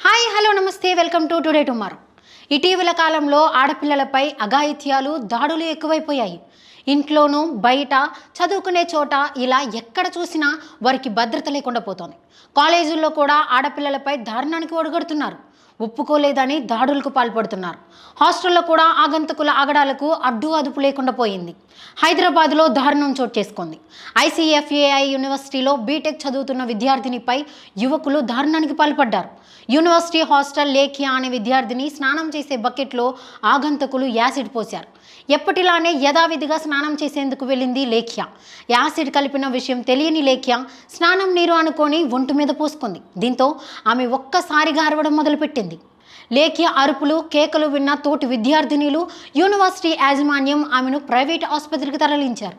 Hi hello నమస్తే welcome to today tomorrow. ఇటీవల కాలంలో ఆడపిల్లలపై అఘాయిత్యాలు దాడులు ఎక్కువైపోయాయి. ఇంట్లోనూ బయట చదువుకునే చోట ఇలా ఎక్కడ చూసినా వారికి భద్రత లేకుండా పోతోంది. కాలేజీల్లో కూడా ఆడపిల్లలపై దారుణానికి ఒడగడుతున్నారు. ఒప్పుకోలేదని దాడులకు పాల్పడుతున్నారు. హాస్టల్లో కూడా ఆగంతకుల ఆగడాలకు అడ్డు అదుపు లేకుండా పోయింది. హైదరాబాద్లో దారుణం చోటు చేసుకుంది. ఐసీఎఫ్ఏఐ యూనివర్సిటీలో బీటెక్ చదువుతున్న విద్యార్థినిపై యువకులు దారుణానికి పాల్పడ్డారు. యూనివర్సిటీ హాస్టల్ లేఖియా అనే విద్యార్థిని స్నానం చేసే బకెట్లో ఆగంతకులు యాసిడ్ పోశారు. ఎప్పటిలానే యథావిధిగా స్నానం స్నానం చేసేందుకు వెళ్ళింది లేఖ్య. యాసిడ్ కలిపిన విషయం తెలియని లేఖ్య స్నానం నీరు అనుకొని ఒంటి మీద పోసుకుంది. దీంతో ఆమె ఒక్కసారిగా అరవడం మొదలుపెట్టింది. లేఖ్య అరుపులు కేకలు విన్న తోటి విద్యార్థినిలు యూనివర్సిటీ యాజమాన్యం ఆమెను ప్రైవేట్ ఆసుపత్రికి తరలించారు.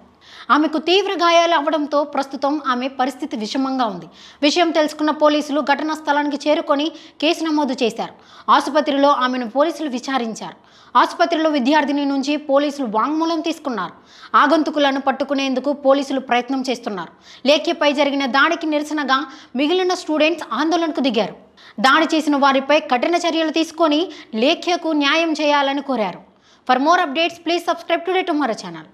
ఆమెకు తీవ్ర గాయాలు అవ్వడంతో ప్రస్తుతం ఆమె పరిస్థితి విషమంగా ఉంది. విషయం తెలుసుకున్న పోలీసులు ఘటనా స్థలానికి చేరుకొని కేసు నమోదు చేశారు. ఆసుపత్రిలో ఆమెను పోలీసులు విచారించారు. ఆసుపత్రిలో విద్యార్థిని నుంచి పోలీసులు వాంగ్మూలం తీసుకున్నారు. ఆగంతుకులను పట్టుకునేందుకు పోలీసులు ప్రయత్నం చేస్తున్నారు. లేఖ్యపై జరిగిన దాడికి నిరసనగా మిగిలిన స్టూడెంట్స్ ఆందోళనకు దిగారు. దాడి చేసిన వారిపై కఠిన చర్యలు తీసుకొని లేఖ్యకు న్యాయం చేయాలని కోరారు. For more updates please subscribe today tomorrow channel